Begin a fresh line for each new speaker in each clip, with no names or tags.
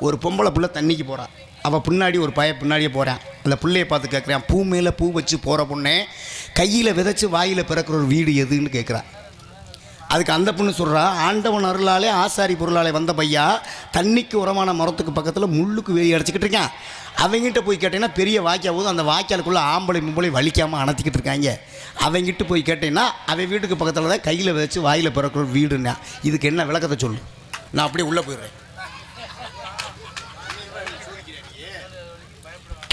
ஒரு பொம்பளை புள்ள தண்ணிக்கு போகிறான் அவள் பின்னாடி ஒரு பைய பின்னாடியே போகிறான் அந்த பிள்ளையை பார்த்து கேட்குறான் பூ மேலே பூ வச்சு போகிற பொண்ணே கையில் விதைச்சு வாயில் பிறக்கிற ஒரு வீடு எதுன்னு கேட்குறான் அதுக்கு அந்த பொண்ணு சொல்கிறா ஆண்டவன் அருளாலே ஆசாரி பொருளாலே வந்த பையா தண்ணிக்கு உரமான மரத்துக்கு பக்கத்தில் முள்ளுக்கு வேலி அடைச்சிக்கிட்டு இருக்கான். அவங்ககிட்ட போய் கேட்டீங்கன்னா பெரிய வாய்க்கா போதும் அந்த வாய்க்காலுக்குள்ளே ஆம்பளை மும்பளை வலிக்காமல் அணைச்சிக்கிட்டு இருக்காங்க. அவங்ககிட்ட போய் கேட்டீங்கன்னா அவன் வீட்டுக்கு பக்கத்தில் தான் கையில் விதைச்சு வாயில் பிறக்கிற ஒரு வீடுன்னா. இதுக்கு என்ன விளக்கத்தை சொல்லு? நான் அப்படியே உள்ளே போயிடுறேன்.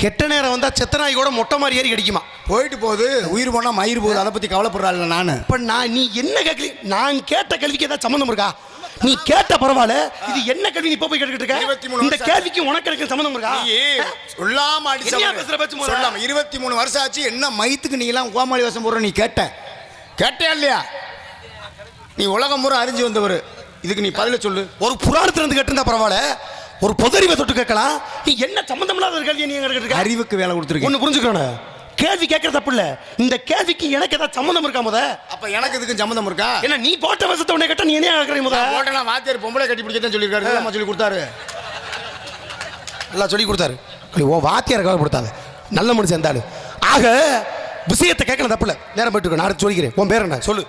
கெட்ட நேரம் வந்தா செத்த நாய் கூட மொட்டை மாதிரி ஏறி கடிக்குமா?
போயிட்டு போகுது உயிர் போனால் மயிர் போகுது அதை பற்றி கவலைப்படுறாள் நான்.
இப்ப நான் நீ என்ன கேள்வி நான் கேட்ட கேள்விக்கு ஏதாவது சம்மந்தம் இருக்கா? நீ கேட்ட பரவாயில்ல இது என்ன கேள்வி நீ இப்ப போய் கேட்டுக்கிட்டு இருக்க? இந்த. கேள்விக்கு உனக்கு எனக்கு சம்மந்தம் இருக்கா?
சொல்லாம அடிச்ச
பேசுற பேச்சு?
சொல்லாம இருபத்தி மூணு வருஷம் ஆச்சு என்ன மயித்துக்கு நீ எல்லாம் கோமாளி வேஷம் போடுற நீ கேட்ட. கேட்டியா இல்லையா? நீ உலகம் பூரா அறிஞ்சு வந்தவர். இதுக்கு நீ பதில சொல்லு.
ஒரு புராணத்துல இருந்து கேட்டிருந்தா பரவாயில்ல ஒரு பொதறிவை தொட்டு கேட்கலாம். நீ என்ன சம்மந்தம் இல்லாத கேள்வி நீ எங்க
அறிவுக்கு வேலை கொடுத்துருக்கேன்
ஒன்னு புரிஞ்சுக்கணும் கேள்வி கேட்கறது தப்பு இல்ல. இந்த கேள்விக்கு எனக்கு ஏதாவது சம்மந்தம் இருக்கா முத?
அப்ப எனக்கு இதுக்கு சம்மந்தம் இருக்கா?
என்ன நீ போட்ட வசத்தை உன்னை கேட்டா நீ என்ன கேட்கற முத?
போட்டனா வாத்தியார் பொம்பளை கட்டி பிடிக்கத்தான் சொல்லியிருக்காரு. இதெல்லாம் சொல்லி கொடுத்தாரு.
எல்லாம் சொல்லி கொடுத்தாரு. ஓ வாத்தியார் கவலைப்படுத்தாத. நல்ல மனுஷன் இருந்தாலும் ஆக விஷயத்தை கேட்கல தப்பு இல்ல. நேரம் போயிட்டு. நான் சொல்லிக்கிறேன். உன் பேர் என்ன? சொல்லு.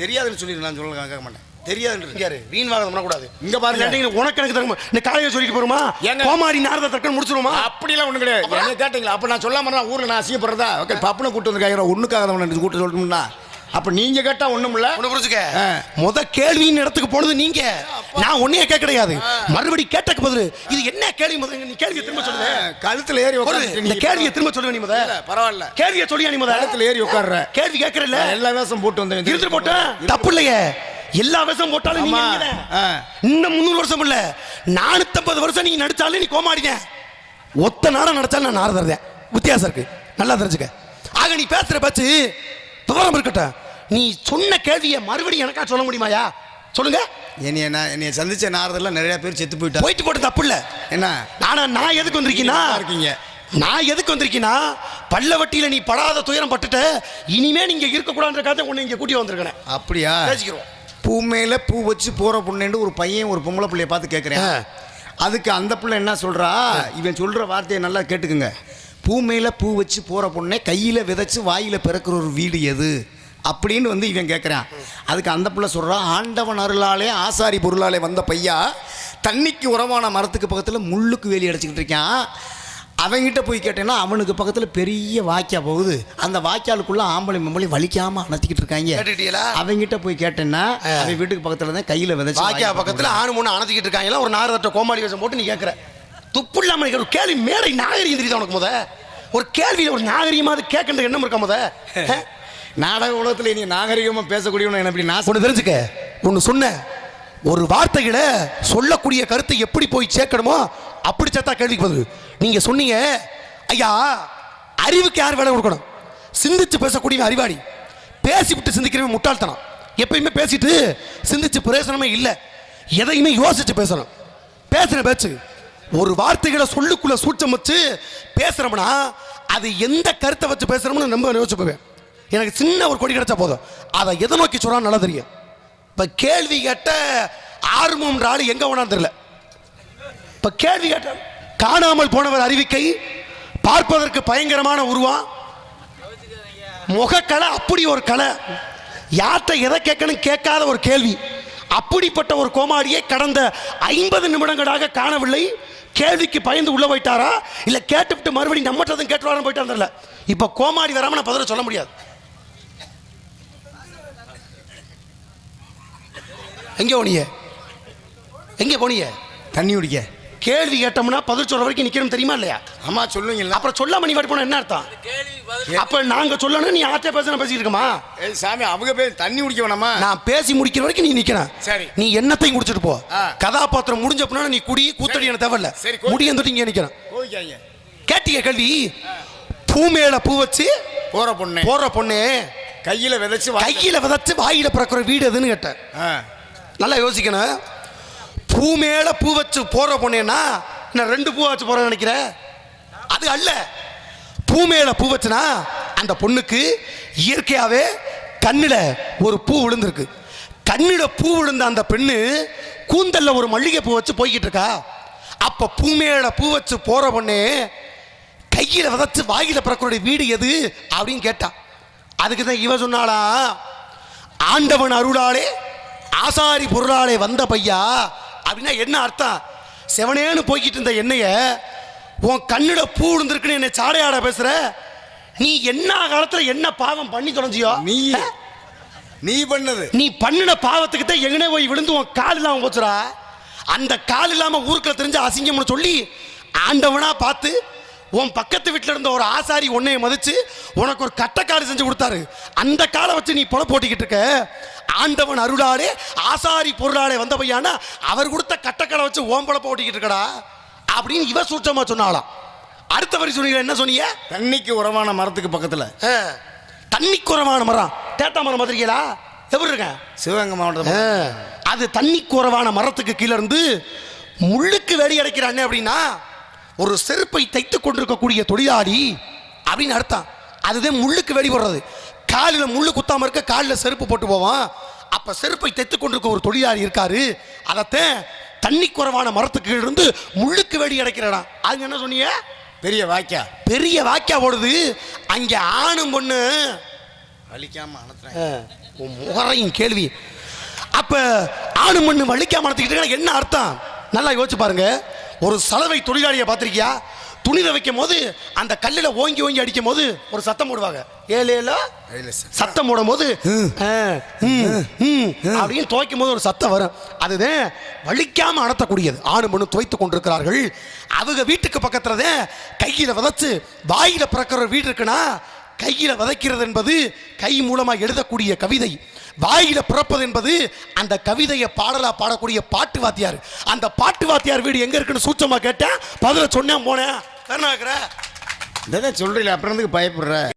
தெரியாதுன்னு சொல்லி நான் சொல்ல கேட்க மாட்டேன்.
இரு, வீண் வாதம் பண்ணக்கூடாது.
இங்க பாருங்க.
உனக்கு எனக்கு தரமா இந்த காலையை சொல்லிட்டு போருமா? கோமாரி நாரத தக்கன் முடிச்சிருமா
அப்படிலாம் ஒண்ணு கிடையாது. என்ன கேட்டீங்களா? அப்ப நான் சொல்லாம ஊர்ல நான் அசிங்கப்படுறதா? ஓகே பப்புனை கூட்டு வந்து கேட்குறேன் ஒண்ணுக்காக கூட்டு சொல்லணும்னா. அப்ப நீங்க கேட்டா ஒண்ணும் இல்ல.
ஒண்ணு புரிஞ்சுக்க. முத கேள்வியின் இடத்துக்கு போனது நீங்க. நான் ஒன்னையே கேட்க கிடையாது. மறுபடி கேட்டக்கு பதில் இது என்ன கேள்வி முதல்ல? நீ கேள்வியை திரும்ப சொல்லுங்க
கழுத்துல ஏறி உட்கார்ந்துட்டு
இந்த கேள்வியை திரும்ப சொல்லுங்க நீ முத.
இல்ல, பரவாயில்ல.
கேள்வியை சொல்லியா நீ முத?
கழுத்துல ஏறி உட்கார்ற
கேள்வி கேட்கறல்ல.
நான் எல்லா வேஷம் போட்டு வந்தேன்.
இருந்து போட்டேன். தப்பு இல்லையே. எல்லா விஷம் போட்டாலும்.
ஆ.
இன்னும் முந்நூறு வருஷம் இல்ல. நானூத்தம்பது வருஷம் நீங்க நடிச்சாலும் நீ கோமாடிங்க ஒத்த நாடம் நடிச்சாலும் நான் நாரதறேன் வித்தியாசம் இருக்கு. நல்லா தெரிஞ்சுக்க. ஆக நீ பேசுற பேச்சு விவரம் இருக்கட்டும். நீ சொன்ன கேள்வியை மறுபடியும் எனக்கா சொல்ல முடியுமாயா? சொல்லுங்க.
என்னைய நான் என்னைய சந்திச்ச நாரதெல்லாம் நிறைய பேர் செத்து போயிட்டா
போயிட்டு போட்டு தப்பு இல்ல.
என்ன?
நானா நான் எதுக்கு வந்திருக்கீனா?
நல்லா இருக்கீங்க.
நான் எதுக்கு வந்திருக்கீனா? பல்லவட்டியில நீ படாத துயரம் பட்டுட்ட. இனிமே நீங்க இருக்கக்கூடாதுன்றக்காக உன்னை இங்க கூட்டி வந்திருக்கேன்
அப்படியா?
பேசிக்கிறோம்.
பூ மேல பூ வச்சு போற பொண்ணுன்னு ஒரு பையன் ஒரு பொம்பளை பிள்ளைய பார்த்து கேட்குறேன். அதுக்கு அந்த பிள்ளை என்ன சொல்றா? இவன் சொல்ற வார்த்தையை நல்லா கேட்டுக்குங்க. பூ மேல பூ வச்சு போற பொண்ணை கையில விதைச்சு வாயில பிறக்கிற ஒரு வீடு எது? அப்படின்னு வந்து இவன் கேட்குறான் அதுக்கு அந்த பிள்ளை சொல்கிறான் ஆண்டவன் அருளாலே ஆசாரி பொருளாலே வந்த பையா தண்ணிக்கு உரமான மரத்துக்கு பக்கத்தில் முள்ளுக்கு வேலி அடைச்சிக்கிட்டு இருக்கான். அவன்கிட்ட போய் கேட்டேன்னா அவனுக்கு பக்கத்தில் பெரிய வாய்க்கா போகுது. அந்த வாய்க்காலுக்குள்ள ஆம்பளை மம்பளை வலிக்காம அணைச்சிக்கிட்டு இருக்காங்க? அவன்கிட்ட போய் கேட்டேன்னா அவன் வீட்டுக்கு பக்கத்தில் தான் கையில் விதைச்சு
வாக்கியா
வாயில
பக்கத்துல ஆணு மூணு அணைச்சிக்கிட்டு இருக்காங்க ஒரு நாரதட்ட கோமாளி வேஷம் போட்டு நீ கேட்குற துப்பு இல்லாம நீ ஒரு கேள்வி மேடை நாகரிகம் தெரியுது உனக்கு முத? ஒரு கேள்வி ஒரு நாகரிகமாவது கேட்கன்ற எண்ணம் இருக்கா முத?
நாடக உலகத்தில் நீ நாகரிகமாக பேசக்கூடியவன என்ன இப்படி நாசம்
ஒன்று தெரிஞ்சுக்க ஒன்று சொன்னேன் ஒரு வார்த்தைகளை சொல்லக்கூடிய கருத்தை எப்படி போய் சேர்க்கணுமோ அப்படி சேர்த்தா கேள்விக்கு பதில். நீங்க சொன்னீங்க ஐயா அறிவுக்கு யார் வேலை கொடுக்கணும்? சிந்திச்சு பேசக்கூடிய அறிவாளி. பேசிவிட்டு சிந்திக்கிறவன் முட்டாள்தனம். எப்பயுமே பேசிட்டு சிந்திச்சு பிரயோசனமே இல்லை. எதையுமே யோசிச்சு பேசணும். பேசுற பேச்சு. ஒரு வார்த்தைகளை சொல்லுக்குள்ள சூட்சம் வச்சு பேசுறோம்னா அது எந்த கருத்தை வச்சு பேசுறோம்னு ரொம்ப யோசிச்சு போவேன். எனக்கு சின்ன ஒரு கொடி கிடைச்சா போதும். அதை எதை நோக்கி சொல்றான்னு நல்லா தெரியும். இப்போ கேள்வி கேட்ட ஆர்வம்ன்ற ஆள் எங்கே போனான்னு தெரியல. இப்போ கேள்வி கேட்ட காணாமல் போனவர் அறிவிக்கை பார்ப்பதற்கு பயங்கரமான உருவம் முகக்கலை அப்படி ஒரு கலை. யார்கிட்ட எதை கேட்கணும் கேட்காத ஒரு கேள்வி. அப்படிப்பட்ட ஒரு கோமாடியை கடந்த ஐம்பது நிமிடங்களாக காணவில்லை. கேள்விக்கு பயந்து உள்ள போயிட்டாரா? இல்ல கேட்டுவிட்டு மறுபடியும் நம்மட்டதும் கேட்டுவாரன்னு போயிட்டான்னு தெரியல. இப்போ கோமாடி வராம நான் பதில சொல்ல முடியாது. எங்கே போனீங்க? எங்கே போனிய
தண்ணி குடிக்க.
கேள்வி கேட்டோம்னா பதில் சொல்ற வரைக்கும் நிக்கணும் தெரியுமா இல்லையா?
அம்மா சொல்லுவீங்களா
அப்புறம் சொல்லாம நீ வாடி போனா என்ன அர்த்தம்? அப்ப நாங்க சொல்லணும் நீ ஆத்தே பேச பேசிட்டு இருக்கமா?
ஏய் சாமி அவங்க பேர் தண்ணி குடிக்க வேணாமா
நான் பேசி முடிக்கிற வரைக்கும் நீ நிக்கணும்.
சரி.
நீ என்னத்தையும் குடிச்சிட்டு போ. கதாபாத்திரம் முடிஞ்ச பின்னாடி நீ குடி கூத்தடி எனக்கு தேவையில்ல.
சரி, கோ-
முடியும் தொட்டு இங்கே நிக்கணும். கேட்டிய கேள்வி? பூ மேல பூ வச்சு
போற பொண்ணு.
போற பொண்ணு.
கையில விதைச்சு
கையில விதைச்சு வாயில பிறக்கிற வீடு எதுன்னு கேட்டேன்.
ஆ.
நல்லா யோசிக்கணும். பூ மேல பூ வச்சு போற பொண்ணேன்னா நான் ரெண்டு பூ வச்சு போறேன்னு நினைக்கிறேன் அது அல்ல. பூ மேல பூ வச்சுனா அந்த பொண்ணுக்கு இயற்கையாவே கண்ணில் ஒரு பூ விழுந்திருக்கு. கண்ணில் பூ விழுந்த அந்த பெண்ணு கூந்தல்ல ஒரு மல்லிகை பூ வச்சு போய்கிட்டு இருக்கா. அப்ப பூமேல பூ வச்சு போற பொண்ணு கையில் விதச்சு வாயில பிறக்கக்கூடிய வீடு எது? அப்படின்னு கேட்டா. அதுக்கு தான் இவ சொன்னாளா ஆண்டவன் அருளாலே ஆசாரி பொருளாலே வந்த பையா அப்படின்னா என்ன அர்த்தம்? செவனேன்னு போய்கிட்டு இருந்த என்னைய உன் கண்ணுல பூ விழுந்திருக்குன்னு என்னை சாடையாட பேசுற? நீ என்ன காலத்துல என்ன பாவம் பண்ணி தொலைஞ்சியோ?
நீ நீ பண்ணது.
நீ பண்ணின பாவத்துக்கு தான் எங்கனே போய் விழுந்து உன் கால் இல்லாம போச்சுடா. அந்த கால் இல்லாம ஊருக்குள்ள தெரிஞ்ச அசிங்கம்னு சொல்லி ஆண்டவனா பார்த்து உன் பக்கத்து வீட்டில் இருந்த ஒரு ஆசாரி உன்னைய மதிச்சு உனக்கு ஒரு கட்டக்காடு செஞ்சு கொடுத்தாரு. அந்த காலை வச்சு நீ பொல போட்டிக்கிட்டு இருக்க. ஆண்டவன் அருளாலே ஆசாரி பொருளாலே வந்த பையானா அவர் கொடுத்த கட்டக்காலை வச்சு ஓம் பொழப்ப ஓட்டிக்கிட்டு இருக்கடா அப்படின்னு இவ சூட்சமா சொன்னாலாம் அடுத்த வரி சொன்னீங்க என்ன சொன்னீங்க?
தண்ணிக்கு உறவான மரத்துக்கு பக்கத்துல.
ஆ, தண்ணி குறவான மரம். தேட்டா மரம் பார்த்துருக்கீங்களா? எப்படி இருக்கேன்
சிவகங்கை மாவட்டத்தில்
ஆ, அது தண்ணி குறவான மரத்துக்கு கீழ இருந்து முள்ளுக்கு வேடி அடைக்கிறானே அப்படின்னா ஒரு செருப்பை தைத்து கொண்டிருக்கக்கூடிய தொழிலாளி அப்படின்னு அர்த்தம். அதுதான் முள்ளுக்கு வேடி போடுறது. காலில் முள்ளு குத்தாம இருக்க காலில் செருப்பு போட்டு போவான். அப்ப செருப்பை தைத்து கொண்டிருக்க ஒரு தொழிலாளி இருக்காரு. அதத்தான் தண்ணி குறவான மரத்துக்கு இருந்து முள்ளுக்கு வேடி அடைக்கிறடா அதுங்க என்ன சொன்னீங்க?
பெரிய வாய்க்கா.
பெரிய வாக்கியா ஓடுது அங்கே ஆணும் பொண்ணு
வலிக்காம
முகரையும் கேள்வி. அப்ப ஆணு மண்ணு வலிக்காம நடத்திக்கிட்டு என்ன அர்த்தம்? நல்லா யோசிச்சு பாருங்க. ஒரு சலவை தொழிலாளியை பார்த்திருக்கியா? துணி வைக்கும் போது அந்த கல்லில் ஓங்கி ஓங்கி அடிக்கும் போது ஒரு சத்தம் போடுவாங்க. ஏழு ஏழோ சத்தம் போடும் போது ஆ, ம், ம், அப்படின்னு துவைக்கும் போது ஒரு சத்தம் வரும். அதுதான் வலிக்காம அடத்தக்கூடியது. ஆணு மண்ணு துவைத்து கொண்டிருக்கிறார்கள். அவங்க வீட்டுக்கு பக்கத்துல கையில விதைச்சு வாயில பிறக்கிற வீடு இருக்குன்னா கையில விதைக்கிறது என்பது கை மூலமா எழுதக்கூடிய கவிதை. வாயில பிறப்பது என்பது அந்த கவிதையை பாடலா பாடக்கூடிய பாட்டு வாத்தியார் அந்த பாட்டு வாத்தியார் வீடு எங்க இருக்குன்னு சூச்சமா கேட்டேன் பதில சொன்னேன் போனேன் வேணா
இதை சொல்றீங்களா அப்புறம் பயப்படுற?